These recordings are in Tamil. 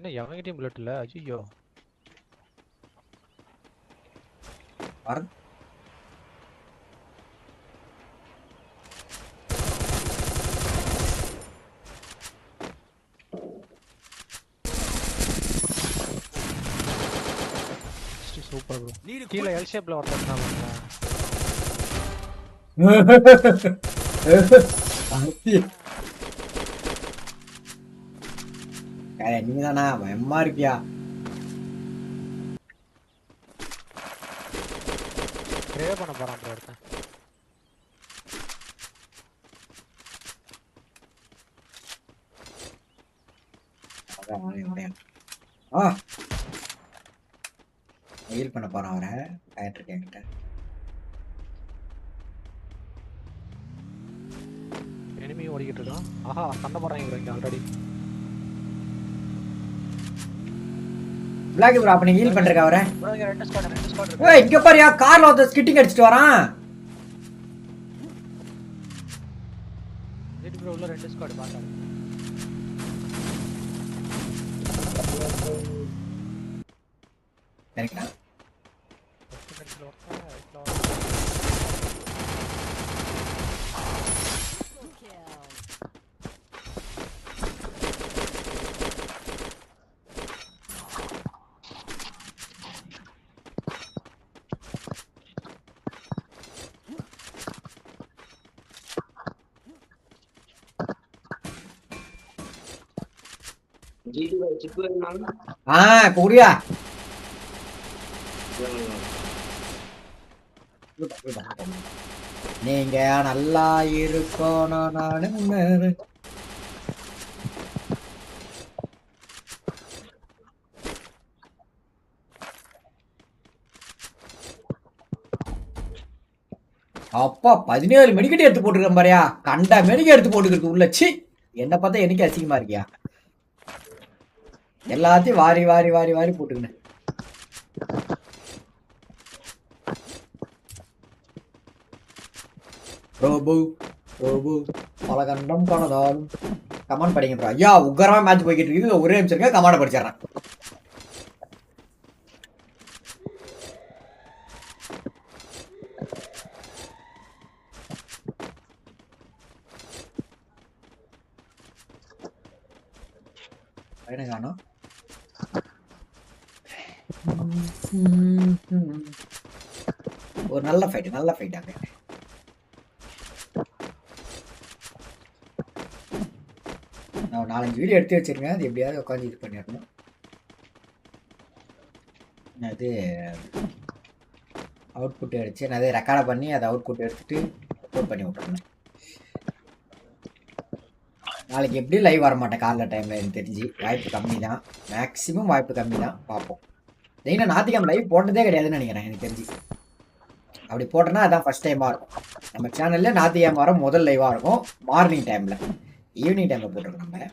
என்ன எவன்கிட்டயும் புல்லட் இல்ல ஐயோ வர சூப்பர் ப்ரோ கீழே எல் ஷேப்ல ஒருத்தர் இருந்தாங்க நீ தானா பயமா இருக்கியா? ப்ரே பண்ண போறான் ப்ரோ ஒருத்தன். ஆ. ஹீல் பண்ண போறான் அவரை. ஆயிட்டு என்கிட்ட. எனிமி ஓடிக்கிட்டு இருக்கான். ஆஹா சண்டை போடுறாங்க இங்க ஆல்ரெடி பிளாக் ப்ரோ அப்ப நீங்க ஹீல் பண்றக்க அவரே? ஏய் இங்க பாரியா கார்ல வந்து ஸ்கிட்டிங் அடிச்சிட்டு வரான். ரெட் ப்ரோ உள்ள ரெட் ஸ்குவாட் பாக்காரு கரெக்ட்டா ஜிடி பாய் நீங்க நல்லா இருக்கணும் நானு. அப்பா பதினேழு மெடிக்கெட் எடுத்து போட்டுருக்கேன் பாரியா. கண்ட மெடிக்கெட் எடுத்து போட்டுக்கிறது உள்ள சி. என்ன பார்த்தா எனக்கு அசிங்கமா இருக்கியா? எல்லாத்தையும் வாரி வாரி வாரி வாரி போட்டுக்கினேன். ரோபு ரோபு பல கண்டம் பணதாலும் கமாண்ட் படிங்க ப்ரோ. ஐயா உக்கரமா மேட்ச் போய்கிட்டு இருக்குது ஒரே நிமிஷம் இருக்க. கமாண்ட் படிச்சிடுறேன். பையனை காணோம். ஒரு நல்ல ஃபைட் நல்ல ஃபைட் அங்க. நான் ஒரு நாலஞ்சு வீடியோ எடுத்து வச்சிருக்கேன். அது எப்படியாவது உட்காந்து இது பண்ணிடணும். அது அவுட்புட் அடிச்சு நான் அதை ரெக்கார்டை பண்ணி அதை அவுட்புட் எடுத்துட்டு அப்லோட் பண்ணி விட்டுறேன் நாளைக்கு எப்படி லைவ் வர மாட்டேன் காலைல டைமில் எனக்கு தெரிஞ்சு. வாய்ப்பு கம்மி தான் மேக்ஸிமம் வாய்ப்பு கம்மி தான் பார்ப்போம். மெயினாக ஞாத்திக்கிழமை லைவ் போட்டதே கிடையாதுன்னு நினைக்கிறேன் எனக்கு தெரிஞ்சு. அப்படி போட்டேன்னா அதான் ஃபர்ஸ்ட் டைமாக இருக்கும். நம்ம சேனலில் ஞாத்திக்கிழமை வர முதல் லைவாக இருக்கும் மார்னிங் டைமில் ஈவினிங் டைமில் போட்டிருக்கோம் நம்ம.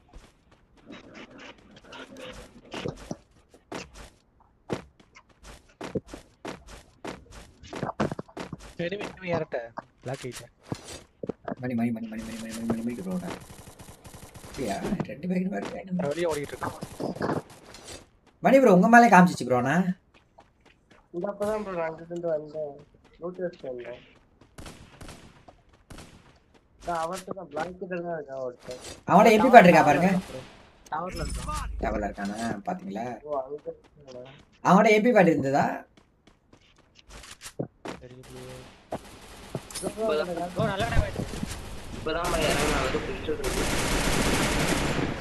மணி மணி மணி மணி மணி மணி மணி மணி மணிக்கு போகிறேன் ரெண்டு பேருக்கு வெளியே ஓடிக்கிட்டு இருக்கான். மணி ப்ரோ உங்க மேலே காமிச்சிச்சு ப்ரோண்ணா இந்த அப்பதான் ப்ரோ நான் இருந்து வந்தேன். தான் வச்சு வந்தேன் அவனோட எம்பி பாட் இருக்கா பாருங்க. டவர்ல இருக்கானா பாத்தீங்களா? அவனோட எம்பி பாட் இருந்ததா?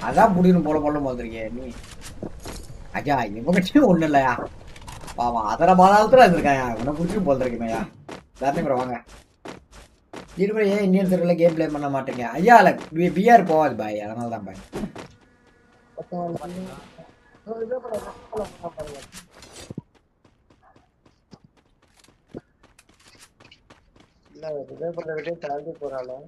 அதான் முடியும் போல போல போந்திருக்கே நீ. ஐயா இவங்ககிட்டயும் ஒண்ணும் இல்லையா? பாவா அதர மாதாளத்துல இருந்திருக்காயா? உன்னை பிடிச்சும் போல் இருக்குமேயா எல்லாத்தையும் கூட வாங்க. இருபது ஏன் இந்தியன் தெருவில் கேம் பிளே பண்ண மாட்டேங்க. ஐயா இல்லை பிஆர் போகாது பாய். அதனால தான் பாய். இல்லை விஜயபுரத்தை பண்ண விட்டு தாண்டி போகிறாலும்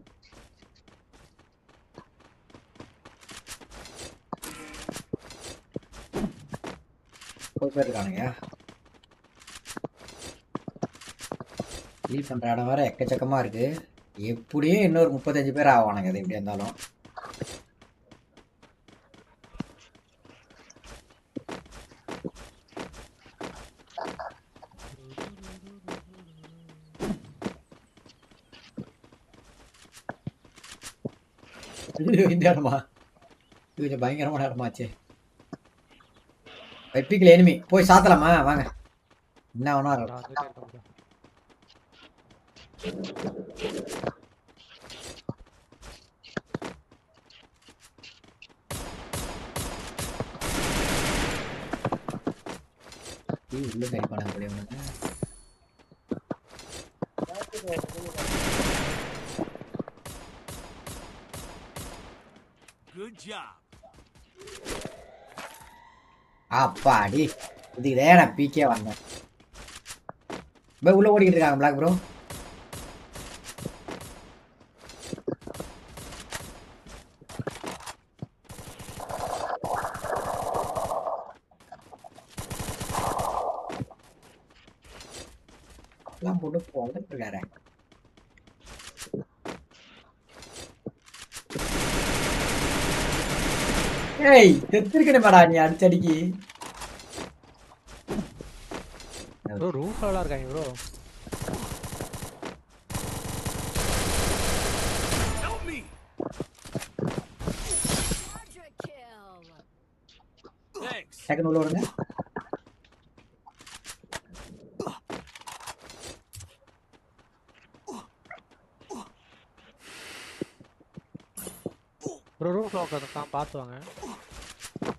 போயிருக்கானுங்க. லீவ் பண்ணுற இடம் வேறு எக்கச்சக்கமாக இருக்குது எப்படியும் இன்னொரு முப்பத்தஞ்சு பேர் ஆவானுங்க அது எப்படி இருந்தாலும். இந்த இடமா? இது கொஞ்சம் பயங்கரமான இடமாச்சே. வெப்பிக்கல எனிமி போய் சாத்தலாமா? வாங்க. என்ன வேணா இருக்கும். உள்ள கை பண்ண முடியும் Good job. அப்பாடி. இதுக்குதே நான் பீக்கே வந்தேன். பை உள்ள ஓடிக்கிட்டு இருக்காங்க பிளாக் ப்ரோ எல்லாம் போட்டு போட்டுட்டு இருக்காரு. ஏய் செத்துருக்கணும் மேடா நீ அடிச்சடிக்கு. ப்ரோ ரூஃப் எல்லாம் இருக்காங்க ப்ரோ. செகண்ட் உள்ள விடுங்க ப்ரோ ரூஃப்ல உட்காந்துருக்கான் பார்த்து வாங்க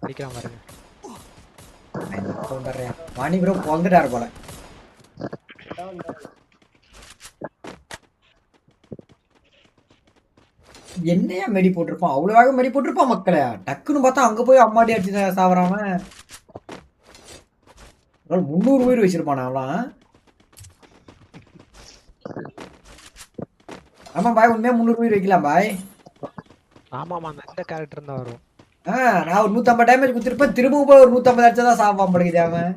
அடிக்கிறான் பாருங்க வாணி ப்ரோ வந்துட்டாரு போல. என்னையா மெடி போட்டிருப்பான்? அவ்வளவாக மெடி போட்டிருப்பான் மக்களை. டக்குன்னு பார்த்தா அங்க போய் அம்மாடி அடிச்சு சாவறாம முந்நூறு உயிர் வச்சிருப்பான் அவளாம் ஆமா பாய் உண்மையாக முந்நூறு உயிர் வைக்கலாம் பாய். ஆமாமா அந்த இந்த கேரக்டர் தான் வரும். நான் ஒரு நூத்தம்பது டேமேஜ் கொடுத்துருப்பேன். திரும்பவும் போய் ஒரு நூத்தம்பது அடிச்சா தான் சாவான் படுக்குது அவன்.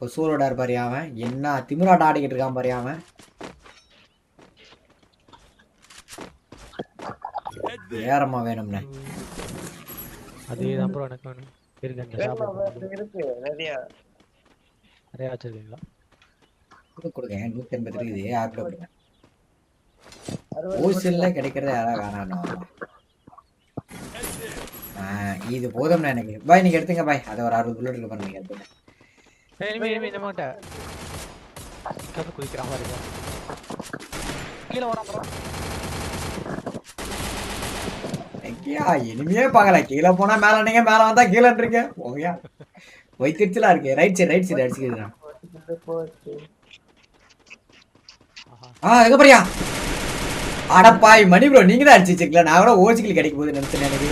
ஒரு சூரோட இருப்பாரு அவன். என்ன திமிராட்டம் ஆடிக்கிட்டு இருக்கான் பாரு அவன். ஏறமா வேணும்னே. அதே தான் ப்ரோ எனக்கு வேணும். இருங்க நிறைய. நிறைய வச்சிருக்கீங்களா? கொடுக்க கொடுங்க. நூத்தி எண்பது இருக்குது யாரு ஹோல்சேல்ல கிடைக்கிறத யாராவது வேணாம் இது போதும்ண்ணா எனக்கு. பாய் நீங்க எடுத்துங்க பாய். அதை ஒரு அறுபது புல்லட் இருக்கு நீங்க எடுத்துங்க. இனிமே பாருங்க கீழே கீழே போனா மேல நீங்க மேல வந்தா கீழேன்றீங்க போங்கயா. வைத்திருச்சலா இருக்கு. ரைட் சைடு ரைட் சைடு அடிச்சுக்கிறேன் ஆஹா ஆ எங்க போறியா அடப்பாய் மணி ப்ரோ நீங்க தான் அடிச்சு வச்சிருக்கல நான் கூட ஓசிக்கல் கிடைக்க போகுது நினைச்சேன் எனக்கு.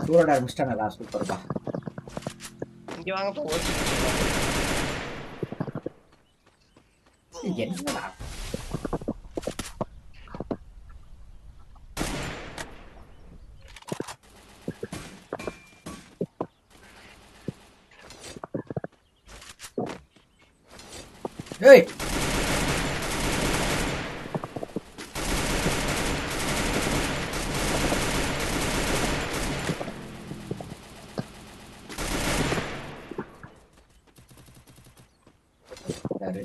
சூரடா முடிச்சிட்டானடா சூப்பர்ப்பா இங்க வாங்க என்னடா ஏய் யாரு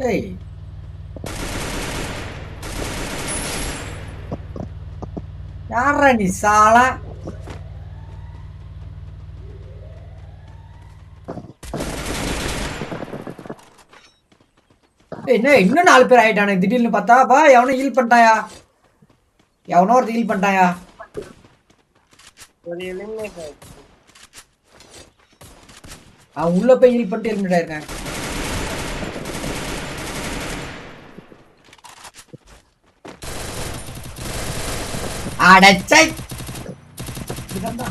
ஏய் யாரா நீ சாலா என்ன இன்னும் நாலு பேர் ஆயிட்டானே. திடீர்னு பார்த்தா பா எவனோ ஹீல் பண்ணிட்டாயா? எவனோ ஒருத்தர் ஹீல் பண்ணிட்டாயா? அவன் உள்ள போய் ஹீல் பண்ணிட்டு எலிமினேட் ஆயிருக்கான் அடச்சை இதான்டா.